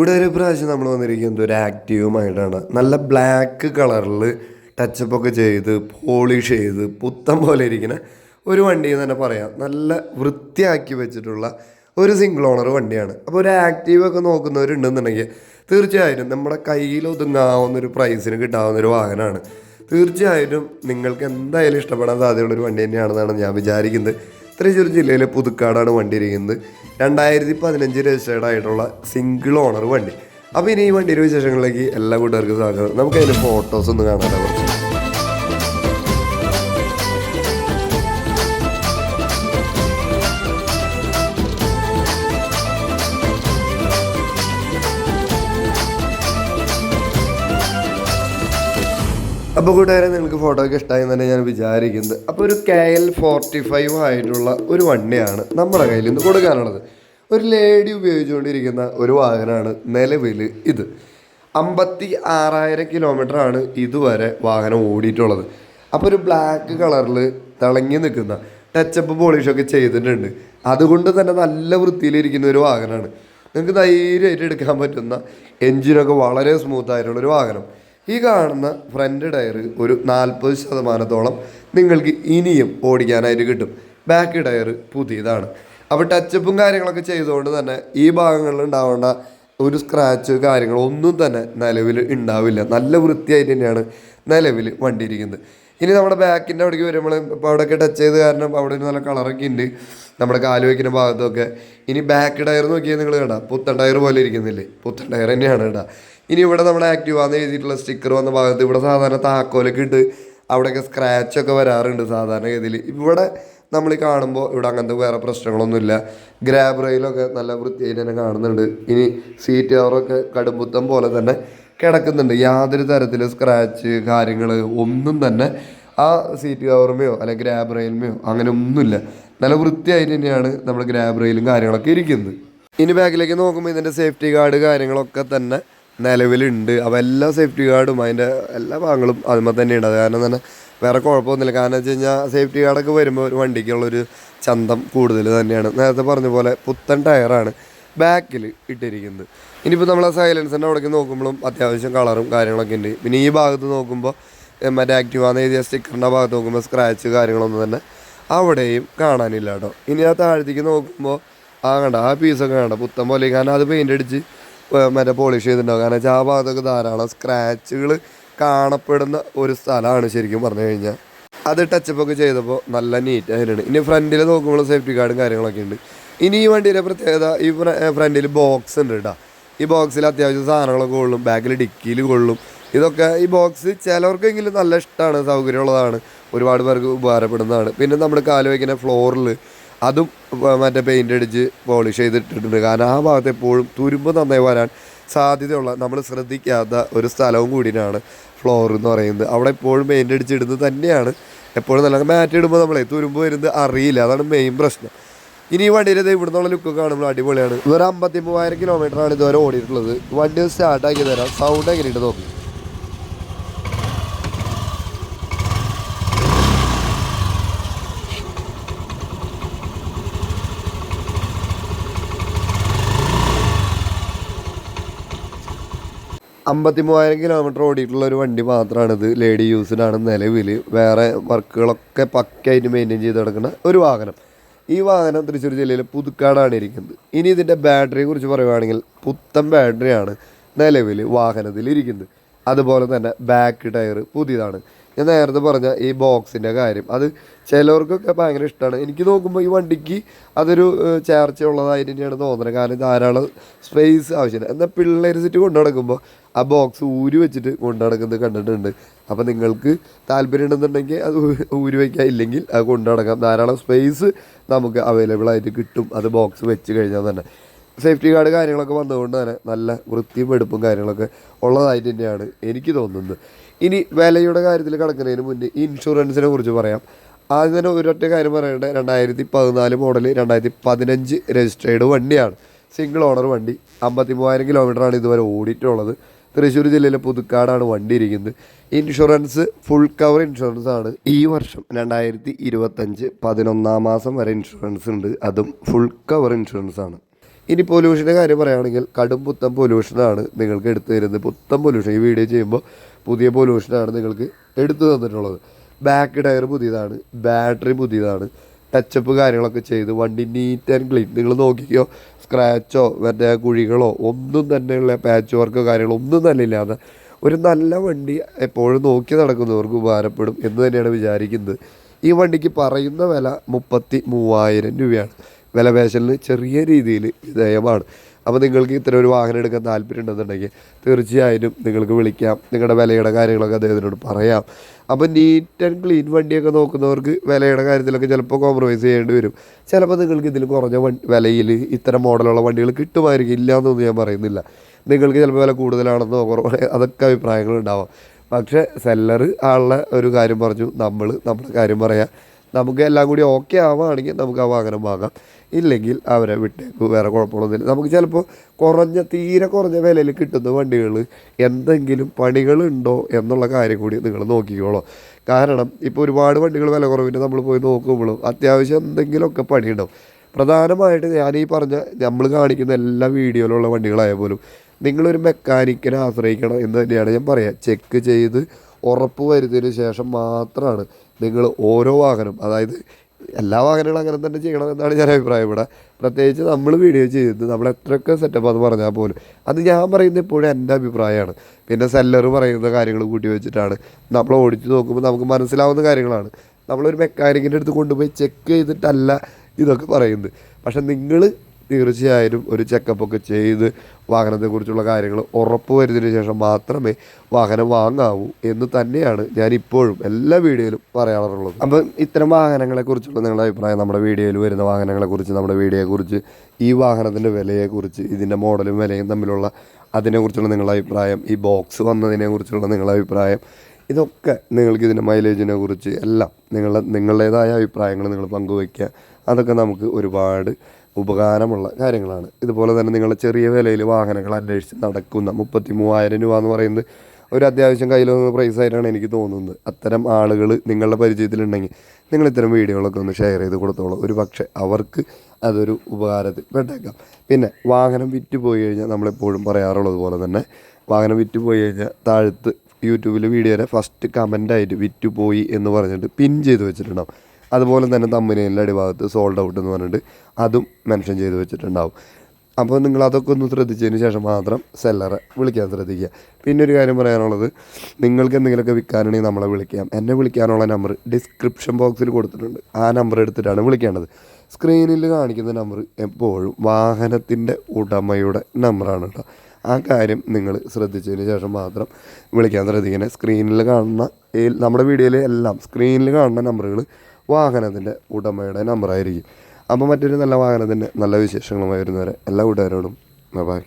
ഇവിടെ ഒരു പ്രാവശ്യം നമ്മൾ വന്നിരിക്കുന്നത് ഒരു ആക്റ്റീവ് ആക്റ്റീവുമായിട്ടാണ് നല്ല ബ്ലാക്ക് കളറിൽ ടച്ചപ്പ് ഒക്കെ ചെയ്ത് പോളിഷ് ചെയ്ത് പുത്തം പോലെ ഇരിക്കുന്ന ഒരു വണ്ടി എന്ന് തന്നെ പറയാം. നല്ല വൃത്തിയാക്കി വെച്ചിട്ടുള്ള ഒരു സിംഗിൾ ഓണർ വണ്ടിയാണ്. അപ്പോൾ ഒരു ആക്റ്റീവ് ഒക്കെ നോക്കുന്നവരുണ്ടെന്നുണ്ടെങ്കിൽ തീർച്ചയായിട്ടും നമ്മുടെ കയ്യിൽ ഒതുങ്ങാവുന്ന ഒരു പ്രൈസിന് കിട്ടാവുന്ന ഒരു വാഹനമാണ്. തീർച്ചയായിട്ടും നിങ്ങൾക്ക് എന്തായാലും ഇഷ്ടപ്പെടാൻ സാധ്യതയുള്ളൊരു വണ്ടി തന്നെയാണെന്നാണ് ഞാൻ വിചാരിക്കുന്നത്. തൃശ്ശൂർ ജില്ലയിലെ പുതുക്കാടാണ് വണ്ടി ഇരിക്കുന്നത്. രണ്ടായിരത്തി പതിനഞ്ച് രജിസ്റ്റേർഡ് ആയിട്ടുള്ള സിംഗിൾ ഓണർ വണ്ടി. അപ്പോൾ ഇനി ഈ വണ്ടിയുടെ വിശേഷങ്ങളിലേക്ക് എല്ലാ കൂട്ടുകാർക്കും സ്വാഗതം. നമുക്ക് അതിന്റെ ഫോട്ടോസ് ഒന്ന് കാണാൻ അപ്പോൾ കൂട്ടുകാരെ നിങ്ങൾക്ക് ഫോട്ടോ ഒക്കെ ഇഷ്ടമായി തന്നെ ഞാൻ വിചാരിക്കുന്നത്. അപ്പോൾ ഒരു കെ എൽ ഫോർട്ടി ഫൈവ് ആയിട്ടുള്ള ഒരു വണ്ടിയാണ് നമ്മുടെ കയ്യിൽ നിന്ന് കൊടുക്കാനുള്ളത്. ഒരു ലേഡി ഉപയോഗിച്ചുകൊണ്ടിരിക്കുന്ന ഒരു വാഹനമാണ് നിലവിൽ ഇത്. അമ്പത്തി ആറായിരം കിലോമീറ്റർ ആണ് ഇതുവരെ വാഹനം ഓടിയിട്ടുള്ളത്. അപ്പോൾ ഒരു ബ്ലാക്ക് കളറിൽ തിളങ്ങി നിൽക്കുന്ന ടച്ചപ്പ് പോളിഷൊക്കെ ചെയ്തിട്ടുണ്ട്. അതുകൊണ്ട് തന്നെ നല്ല വൃത്തിയിലിരിക്കുന്ന ഒരു വാഹനമാണ്. നിങ്ങൾക്ക് ധൈര്യമായിട്ട് എടുക്കാൻ പറ്റുന്ന എൻജിനൊക്കെ വളരെ സ്മൂത്ത് ആയിട്ടുള്ള ഒരു വാഹനം. ഈ കാണുന്ന ഫ്രണ്ട് ടയർ ഒരു നാൽപ്പത് ശതമാനത്തോളം നിങ്ങൾക്ക് ഇനിയും ഓടിക്കാനായിട്ട് കിട്ടും. ബാക്ക് ടയർ പുതിയതാണ്. അപ്പോൾ ടച്ചപ്പും കാര്യങ്ങളൊക്കെ ചെയ്തുകൊണ്ട് തന്നെ ഈ ഭാഗങ്ങളിൽ ഉണ്ടാവേണ്ട ഒരു സ്ക്രാച്ച് കാര്യങ്ങളൊന്നും തന്നെ നിലവിൽ ഉണ്ടാവില്ല. നല്ല വൃത്തിയായിട്ട് തന്നെയാണ് നിലവിൽ വണ്ടി ഇരിക്കുന്നത് ഇനി നമ്മുടെ ബാക്കിന്റെ അവിടേക്ക് വരുമ്പോൾ ഇപ്പോൾ അവിടെയൊക്കെ ടച്ച് ചെയ്ത് കാരണം അവിടെ ഒരു നല്ല കളറൊക്കെ ഉണ്ട്. നമ്മുടെ കാൽ വയ്ക്കുന്ന ഭാഗത്തൊക്കെ. ഇനി ബാക്ക് ടയർ നോക്കിയാൽ നിങ്ങൾ കേട്ടാ പുത്തൻ ടയർ പോലെ ഇരിക്കുന്നില്ലേ? പുത്തൻ ടയർ തന്നെയാണ് കേട്ടാ. ഇനി ഇവിടെ നമ്മുടെ ആക്റ്റീവാന്ന് എഴുതിയിട്ടുള്ള സ്റ്റിക്കർ വന്ന ഭാഗത്ത് ഇവിടെ സാധാരണ താക്കോലൊക്കെ ഇട്ട് അവിടെയൊക്കെ സ്ക്രാച്ചൊക്കെ വരാറുണ്ട് സാധാരണ ഗതിയിൽ. ഇവിടെ നമ്മൾ കാണുമ്പോൾ ഇവിടെ അങ്ങനത്തെ വേറെ പ്രശ്നങ്ങളൊന്നുമില്ല. ഗ്രാബ് റെയിലൊക്കെ നല്ല വൃത്തിയായി തന്നെ കാണുന്നുണ്ട്. ഇനി സീറ്റ് കവറൊക്കെ കടുംപുത്തം പോലെ തന്നെ കിടക്കുന്നുണ്ട്. യാതൊരു തരത്തിലും സ്ക്രാച്ച് കാര്യങ്ങൾ ഒന്നും തന്നെ ആ സീറ്റ് കവറുമയോ അല്ലെങ്കിൽ ഗ്രാബ് റെയിൽമയോ അങ്ങനെ ഒന്നുമില്ല. നല്ല വൃത്തിയായി തന്നെയാണ് നമ്മുടെ ഗ്രാബ് റെയിലും കാര്യങ്ങളൊക്കെ ഇരിക്കുന്നത്. ഇനി ബാഗിലേക്ക് നോക്കുമ്പോൾ ഇതിന്റെ സേഫ്റ്റി ഗാർഡ് കാര്യങ്ങളൊക്കെ തന്നെ നിലവിലുണ്ട്. അപ്പോൾ എല്ലാ സേഫ്റ്റി ഗാർഡും അതിന്റെ എല്ലാ ഭാഗങ്ങളും അതുമ്പോൾ തന്നെയുണ്ട് അത് കാരണം തന്നെ വേറെ കുഴപ്പമൊന്നുമില്ല. കാരണം വെച്ച് കഴിഞ്ഞാൽ സേഫ്റ്റി ഗാർഡൊക്കെ വരുമ്പോൾ ഒരു വണ്ടിക്കുള്ളൊരു ചന്തം കൂടുതൽ തന്നെയാണ്. നേരത്തെ പറഞ്ഞ പോലെ പുത്തൻ ടയറാണ് ബാക്കിൽ ഇട്ടിരിക്കുന്നത്. ഇനിയിപ്പോൾ നമ്മൾ ആ സൈലൻസിന്റെ അവിടേക്ക് നോക്കുമ്പോഴും അത്യാവശ്യം കളറും കാര്യങ്ങളൊക്കെ ഉണ്ട്. പിന്നെ ഈ ഭാഗത്ത് നോക്കുമ്പോൾ മറ്റേ ആക്റ്റീവാന്ന് എഴുതിയ സ്റ്റിക്കറിന്റെ ഭാഗത്ത് നോക്കുമ്പോൾ സ്ക്രാച്ച് കാര്യങ്ങളൊന്നും തന്നെ അവിടെയും കാണാനില്ല കേട്ടോ. ഇനി ആ താഴത്തേക്ക് നോക്കുമ്പോൾ ആ കണ്ട ആ പീസൊക്കെ കണ്ട പുത്തൻ പോലെ. കാരണം അത് പെയിന്റ് അടിച്ച് മറ്റേ പോളിഷ് ചെയ്തിട്ടുണ്ടാവും. കാരണം വെച്ചാൽ ആ ഭാഗത്തൊക്കെ ധാരാളം സ്ക്രാച്ചുകൾ കാണപ്പെടുന്ന ഒരു സ്ഥലമാണ് ശരിക്കും പറഞ്ഞു കഴിഞ്ഞാൽ അത് ടച്ചപ്പ് ഒക്കെ ചെയ്തപ്പോൾ നല്ല നീറ്റ് ആയിട്ടുണ്ട്. ഇനി ഫ്രണ്ടിൽ നോക്കുമ്പോൾ സേഫ്റ്റി ഗാർഡും കാര്യങ്ങളൊക്കെ ഉണ്ട്. ഇനി ഈ വണ്ടിയുടെ പ്രത്യേകത ഈ ഫ്രണ്ടിൽ ബോക്സ് ഉണ്ട് കേട്ടോ ഈ ബോക്സിൽ അത്യാവശ്യം സാധനങ്ങളൊക്കെ കൊള്ളും. ബാക്കിൽ ഡിക്കിയിൽ കൊള്ളും. ഇതൊക്കെ ഈ ബോക്സ് ചിലവർക്കെങ്കിലും നല്ല ഇഷ്ടമാണ് സൗകര്യമുള്ളതാണ്. ഒരുപാട് പേർക്ക് ഉപകാരപ്പെടുന്നതാണ്. പിന്നെ നമ്മൾ കാൽ വയ്ക്കുന്ന ഫ്ലോറിൽ അതും മറ്റേ പെയിന്റ് അടിച്ച് പോളിഷ് ചെയ്തിട്ടിട്ടുണ്ട്. കാരണം ആ ഭാഗത്ത് എപ്പോഴും തുരുമ്പ് നന്നായി വരാൻ സാധ്യതയുള്ള നമ്മൾ ശ്രദ്ധിക്കാത്ത ഒരു സ്ഥലവും കൂടിയാണ് ഫ്ലോർ എന്ന് പറയുന്നത്. അവിടെ എപ്പോഴും പെയിന്റ് അടിച്ചിടുന്നത് തന്നെയാണ്. എപ്പോഴും നല്ല മാറ്റ് ഇടുമ്പോൾ നമ്മളെ തുരുമ്പ് വരുന്നത് അറിയില്ല. അതാണ് മെയിൻ പ്രശ്നം. ഇനി ഈ വണ്ടിയുടെ ഇവിടുന്നുള്ള ലുക്ക് കാണുമ്പോൾ അടിപൊളിയാണ്. ഇതൊരു അമ്പത്തി മൂവായിരം കിലോമീറ്ററാണ് ഇതുവരെ ഓടിയിട്ടുള്ളത്. വണ്ടി സ്റ്റാർട്ടാക്കി തരാം. സൗണ്ട് എങ്ങനെയുണ്ട് നോക്കി. അമ്പത്തി മൂവായിരം കിലോമീറ്റർ ഓടിയിട്ടുള്ള ഒരു വണ്ടി മാത്രമാണിത് ലേഡി യൂസിനാണ് നിലവിൽ. വേറെ വർക്കുകളൊക്കെ പക്കയായിട്ട് മെയിന്റെയിൻ ചെയ്ത് കിടക്കുന്ന ഒരു വാഹനം. ഈ വാഹനം തൃശ്ശൂർ ജില്ലയിലെ പുതുക്കാടാണ് ഇരിക്കുന്നത്. ഇനി ഇതിന്റെ ബാറ്ററിയെ കുറിച്ച് പറയുവാണെങ്കിൽ പുത്തൻ ബാറ്ററിയാണ് നിലവിൽ വാഹനത്തിൽ ഇരിക്കുന്നത്. അതുപോലെ തന്നെ ബാക്ക് ടയർ പുതിയതാണ്. ഞാൻ നേരത്തെ പറഞ്ഞ ഈ ബോക്സിന്റെ കാര്യം. അത് ചിലവർക്കൊക്കെ ഭയങ്കര ഇഷ്ടമാണ് എനിക്ക് നോക്കുമ്പോൾ ഈ വണ്ടിക്ക് അതൊരു ഏഹ്, ചേർച്ചയുള്ളതായിട്ട് തന്നെയാണ് തോന്നുന്നത്. കാരണം ധാരാളം സ്പേസ് ആവശ്യമില്ല. എന്നാൽ പിള്ളേർ സിറ്റ് കൊണ്ടു നടക്കുമ്പോൾ ആ ബോക്സ് ഊരി വെച്ചിട്ട് കൊണ്ടു നടക്കുന്നത് കണ്ടിട്ടുണ്ട്. അപ്പോൾ നിങ്ങൾക്ക് താല്പര്യം ഉണ്ടെന്നുണ്ടെങ്കിൽ അത് ഊരി വയ്ക്കുക ഇല്ലെങ്കിൽ അത് കൊണ്ടു നടക്കാം. ധാരാളം സ്പേസ് നമുക്ക് അവൈലബിൾ ആയിട്ട് കിട്ടും. അത് ബോക്സ് വെച്ച് കഴിഞ്ഞാൽ തന്നെ. സേഫ്റ്റി ഗാർഡ് കാര്യങ്ങളൊക്കെ വന്നതുകൊണ്ട് തന്നെ നല്ല വൃത്തിയും എടുപ്പും കാര്യങ്ങളൊക്കെ ഉള്ളതായിട്ട് തന്നെയാണ് എനിക്ക് തോന്നുന്നത്. ഇനി വിലയുടെ കാര്യത്തിൽ കിടക്കുന്നതിന് മുന്നേ ഇൻഷുറൻസിനെ കുറിച്ച് പറയാം. ആദ്യം തന്നെ ഒരൊറ്റ കാര്യം പറയേണ്ടത് രണ്ടായിരത്തി പതിനാല് മോഡൽ രണ്ടായിരത്തി പതിനഞ്ച് രജിസ്ട്രേഡ് വണ്ടിയാണ്. സിംഗിൾ ഓണർ വണ്ടി. അമ്പത്തി മൂവായിരം കിലോമീറ്ററാണ് ഇതുവരെ ഓടിയിട്ടുള്ളത്. തൃശ്ശൂർ ജില്ലയിലെ പുതുക്കാടാണ് വണ്ടി ഇരിക്കുന്നത്. ഇൻഷുറൻസ് ഫുൾ കവർ ഇൻഷുറൻസ് ആണ്. ഈ വർഷം രണ്ടായിരത്തി ഇരുപത്തഞ്ച് പതിനൊന്നാം മാസം വരെ ഇൻഷുറൻസ് ഉണ്ട്. അതും ഫുൾ കവർ ഇൻഷുറൻസ് ആണ്. ഇനി പൊല്യൂഷന്റെ കാര്യം പറയുകയാണെങ്കിൽ കടും പുത്തൻ പൊല്യൂഷനാണ് നിങ്ങൾക്ക് എടുത്തു തരുന്നത്. പുത്തൻ പൊല്യൂഷൻ ഈ വീഡിയോ ചെയ്യുമ്പോൾ പുതിയ പൊല്യൂഷനാണ് നിങ്ങൾക്ക് എടുത്തു തന്നിട്ടുള്ളത്. ബാക്ക് ടയർ പുതിയതാണ് ബാറ്ററി പുതിയതാണ് ടച്ചപ്പ് കാര്യങ്ങളൊക്കെ ചെയ്ത് വണ്ടി നീറ്റ് ആൻഡ് ക്ലീൻ നിങ്ങൾ നോക്കിക്കോ സ്ക്രാച്ചോ മറ്റേ കുഴികളോ ഒന്നും തന്നെയുള്ള പാച്ച് വർക്കോ കാര്യങ്ങളോ ഒന്നും തന്നെ ഇല്ലാതെ ഒരു നല്ല വണ്ടി എപ്പോഴും നോക്കി നടക്കുന്നവർക്ക് ഉപകാരപ്പെടും എന്ന് തന്നെയാണ് വിചാരിക്കുന്നത്. ഈ വണ്ടിക്ക് പറയുന്ന വില മുപ്പത്തി മൂവായിരം രൂപയാണ്. വില പേശലിന് ചെറിയ രീതിയിൽ വിധേയമാണ്. അപ്പോൾ നിങ്ങൾക്ക് ഇത്തരം ഒരു വാഹനം എടുക്കാൻ താല്പര്യം ഉണ്ടെന്നുണ്ടെങ്കിൽ തീർച്ചയായും നിങ്ങൾക്ക് വിളിക്കാം. നിങ്ങളുടെ വിലയുടെ കാര്യങ്ങളൊക്കെ അദ്ദേഹത്തിനോട് പറയാം. അപ്പോൾ നീറ്റ് ആൻഡ് ക്ലീൻ വണ്ടിയൊക്കെ നോക്കുന്നവർക്ക് വിലയുടെ കാര്യത്തിലൊക്കെ ചിലപ്പോൾ കോംപ്രമൈസ് ചെയ്യേണ്ടി വരും. ചിലപ്പോൾ നിങ്ങൾക്ക് ഇതിൽ കുറഞ്ഞ വിലയിൽ ഇത്തരം മോഡലുള്ള വണ്ടികൾ കിട്ടുമായിരിക്കും. ഇല്ല എന്നൊന്നും ഞാൻ പറയുന്നില്ല. നിങ്ങൾക്ക് ചിലപ്പോൾ വില കൂടുതലാണെന്നോ കുറവ് അതൊക്കെ അഭിപ്രായങ്ങളുണ്ടാവാം പക്ഷേ സെല്ലർ ആളുടെ ഒരു കാര്യം പറഞ്ഞു നമ്മൾ നമ്മുടെ കാര്യം പറയാം. നമുക്ക് എല്ലാം കൂടി ഓക്കെ ആവുകയാണെങ്കിൽ നമുക്ക് ആ വാഹനം വാങ്ങാം. ഇല്ലെങ്കിൽ അവരെ വിട്ടേക്ക്. വേറെ കുഴപ്പമൊന്നുമില്ല നമുക്ക് ചിലപ്പോൾ കുറഞ്ഞ തീരെ കുറഞ്ഞ വിലയിൽ കിട്ടുന്ന വണ്ടികൾ എന്തെങ്കിലും പണികളുണ്ടോ എന്നുള്ള കാര്യം കൂടി നിങ്ങൾ നോക്കിക്കോളോ. കാരണം ഇപ്പോൾ ഒരുപാട് വണ്ടികൾ വില കുറവിന് നമ്മൾ പോയി നോക്കുമ്പോഴും അത്യാവശ്യം എന്തെങ്കിലുമൊക്കെ പണിയുണ്ടാവും. പ്രധാനമായിട്ട് ഞാൻ ഈ പറഞ്ഞ നമ്മൾ കാണിക്കുന്ന എല്ലാ വീഡിയോയിലുള്ള വണ്ടികളായ പോലും നിങ്ങളൊരു മെക്കാനിക്കിനെ ആശ്രയിക്കണം എന്ന് തന്നെയാണ് ഞാൻ പറയുക ചെക്ക് ചെയ്ത് ഉറപ്പ് വരുത്തിയതിന് ശേഷം മാത്രമാണ് നിങ്ങൾ ഓരോ വാഹനം അതായത് എല്ലാ വാഹനങ്ങളും അങ്ങനെ തന്നെ ചെയ്യണം എന്നാണ് ഞാൻ അഭിപ്രായപ്പെടുക പ്രത്യേകിച്ച് നമ്മൾ വീഡിയോ ചെയ്ത് നമ്മൾ എത്രയൊക്കെ സെറ്റപ്പ് അത് പറഞ്ഞാൽ പോലും അത് ഞാൻ പറയുന്നത് ഇപ്പോഴും എന്റെ അഭിപ്രായമാണ്. പിന്നെ സെല്ലർ പറയുന്ന കാര്യങ്ങൾ കൂട്ടി വെച്ചിട്ടാണ്. നമ്മൾ ഓടിച്ച് നോക്കുമ്പോൾ നമുക്ക് മനസ്സിലാവുന്ന കാര്യങ്ങളാണ്. നമ്മളൊരു മെക്കാനിക്കിന്റെ അടുത്ത് കൊണ്ടുപോയി ചെക്ക് ചെയ്തിട്ടല്ല ഇതൊക്കെ പറയുന്നത്. പക്ഷെ നിങ്ങൾ തീർച്ചയായും ഒരു ചെക്കപ്പ് ഒക്കെ ചെയ്ത് വാഹനത്തെക്കുറിച്ചുള്ള കാര്യങ്ങൾ ഉറപ്പ് വരുന്നതിന് ശേഷം മാത്രമേ വാഹനം വാങ്ങാവൂ എന്ന് തന്നെയാണ് ഞാൻ ഇപ്പോഴും എല്ലാ വീഡിയോയിലും പറയാറുള്ളത്. അപ്പം ഇത്തരം വാഹനങ്ങളെക്കുറിച്ചുള്ള നിങ്ങളുടെ അഭിപ്രായം നമ്മുടെ വീഡിയോയിൽ വരുന്ന വാഹനങ്ങളെക്കുറിച്ച് നമ്മുടെ വീഡിയോയെക്കുറിച്ച് ഈ വാഹനത്തിന്റെ വിലയെക്കുറിച്ച് ഇതിന്റെ മോഡലും വിലയും തമ്മിലുള്ള അതിനെക്കുറിച്ചുള്ള നിങ്ങളുടെ അഭിപ്രായം ഈ ബോക്സ് വന്നതിനെക്കുറിച്ചുള്ള നിങ്ങളുടെ അഭിപ്രായം ഇതൊക്കെ നിങ്ങൾക്ക് ഇതിന്റെ മൈലേജിനെ കുറിച്ച് എല്ലാം നിങ്ങളുടെ നിങ്ങളുടേതായ അഭിപ്രായങ്ങൾ നിങ്ങൾ പങ്കുവയ്ക്കുക. അതൊക്കെ നമുക്ക് ഒരുപാട് ഉപകാരമുള്ള കാര്യങ്ങളാണ്. ഇതുപോലെ തന്നെ നിങ്ങൾ ചെറിയ വിലയിൽ വാഹനങ്ങൾ അന്വേഷിച്ച് നടക്കുന്ന മുപ്പത്തി മൂവായിരം രൂപ എന്ന് പറയുന്നത് ഒരു അത്യാവശ്യം കയ്യിലൊന്ന് പ്രൈസ് ആയിട്ടാണ് എനിക്ക് തോന്നുന്നത്. അത്തരം ആളുകൾ നിങ്ങളുടെ പരിചയത്തിലുണ്ടെങ്കിൽ നിങ്ങൾ ഇത്തരം വീഡിയോകളൊക്കെ ഒന്ന് ഷെയർ ചെയ്ത് കൊടുത്തോളൂ. ഒരു പക്ഷേ അവർക്ക് അതൊരു ഉപകാരത്തിൽ പെട്ടേക്കാം. പിന്നെ വാഹനം വിറ്റ് പോയി കഴിഞ്ഞാൽ നമ്മളെപ്പോഴും പറയാറുള്ളത് പോലെ തന്നെ വാഹനം വിറ്റ് പോയി കഴിഞ്ഞാൽ താഴത്ത് യൂട്യൂബിൽ വീഡിയോയുടെ ഫസ്റ്റ് കമന്റായിട്ട് വിറ്റ് പോയി എന്ന് പറഞ്ഞിട്ട് പിൻ ചെയ്ത് വെച്ചിട്ടുണ്ടാവും. അതുപോലെ തന്നെ തമ്മനയിലെ അടിഭാഗത്ത് സോൾഡ് ഔട്ട് എന്ന് പറഞ്ഞിട്ട് അതും മെൻഷൻ ചെയ്ത് വെച്ചിട്ടുണ്ടാവും. അപ്പോൾ നിങ്ങൾ അതൊക്കെ ഒന്ന് ശ്രദ്ധിച്ചതിന് ശേഷം മാത്രം സെല്ലറെ വിളിക്കാൻ ശ്രദ്ധിക്കുക. പിന്നെ ഒരു കാര്യം പറയാനുള്ളത് നിങ്ങൾക്ക് എന്തെങ്കിലുമൊക്കെ വിൽക്കാനാണെങ്കിൽ നമ്മളെ വിളിക്കാം. എന്നെ വിളിക്കാനുള്ള നമ്പർ ഡിസ്ക്രിപ്ഷൻ ബോക്സിൽ കൊടുത്തിട്ടുണ്ട്. ആ നമ്പർ എടുത്തിട്ടാണ് വിളിക്കേണ്ടത്. സ്ക്രീനിൽ കാണിക്കുന്ന നമ്പർ എപ്പോഴും വാഹനത്തിന്റെ ഉടമയുടെ നമ്പറാണ് കേട്ടോ. ആ കാര്യം നിങ്ങൾ ശ്രദ്ധിച്ചതിന് ശേഷം മാത്രം വിളിക്കാൻ ശ്രദ്ധിക്കണേ. സ്ക്രീനിൽ കാണുന്ന നമ്മുടെ വീഡിയോയിൽ എല്ലാം സ്ക്രീനിൽ കാണുന്ന നമ്പറുകൾ വാഹനത്തിന്റെ ഉടമയുടെ നമ്പറായിരിക്കും അപ്പോൾ മറ്റൊരു നല്ല വാഹനത്തിന്റെ നല്ല വിശേഷങ്ങളുമായി വരുന്നവരെ എല്ലാ കൂട്ടുകാരോടും ബൈ